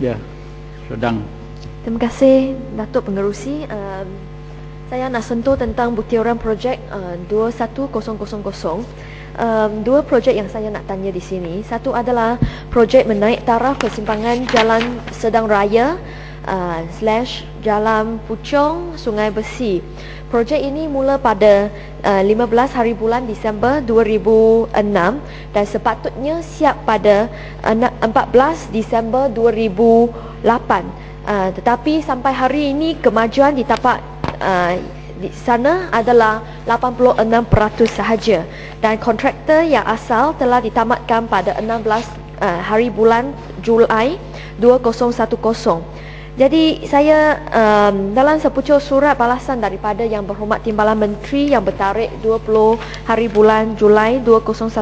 Ya, sedang. Terima kasih Datuk Pengerusi. Um, saya nak sentuh tentang butiran projek uh, 21000. Um, dua projek yang saya nak tanya di sini. Satu adalah projek menaik taraf persimpangan Jalan Sedang Raya uh, slash Jalan Puchong Sungai Besi. Projek ini mula pada uh, 15 hari bulan Disember 2006 dan sepatutnya siap pada uh, 14 Disember 2008. Uh, tetapi sampai hari ini kemajuan di tapak uh, di sana adalah 86% sahaja dan kontraktor yang asal telah ditamatkan pada 16 uh, hari bulan Julai 2010. Jadi saya um, dalam sepucuk surat balasan daripada yang berhormat Timbalan Menteri yang bertarikh 20 hari bulan Julai 2010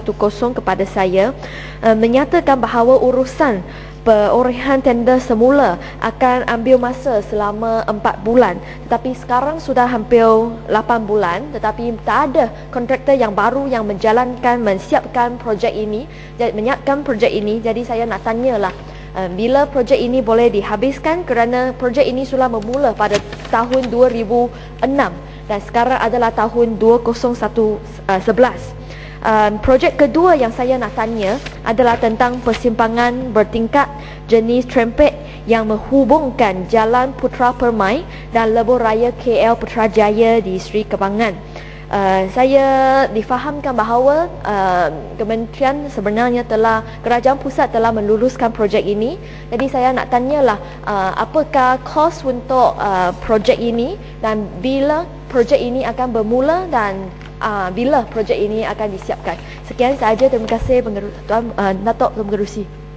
kepada saya uh, menyatakan bahawa urusan perorehan tender semula akan ambil masa selama 4 bulan. Tetapi sekarang sudah hampir 8 bulan tetapi tak ada kontraktor yang baru yang menjalankan mensiapkan projek ini menyiapkan projek ini. Jadi saya nak tanyalah bila projek ini boleh dihabiskan kerana projek ini sudah memula pada tahun 2006 dan sekarang adalah tahun 2011 um, projek kedua yang saya nak tanya adalah tentang persimpangan bertingkat jenis trempet yang menghubungkan Jalan Putra Permai dan Lebuh Raya KL Putrajaya di Sri Kebangan. Uh, saya difahamkan bahawa uh, kementerian sebenarnya telah kerajaan pusat telah meluluskan projek ini jadi saya nak tanyalah uh, apakah kos untuk uh, projek ini dan bila projek ini akan bermula dan uh, bila projek ini akan disiapkan. Sekian sahaja terima kasih pengeru- Tuan uh, Datuk Pengerusi.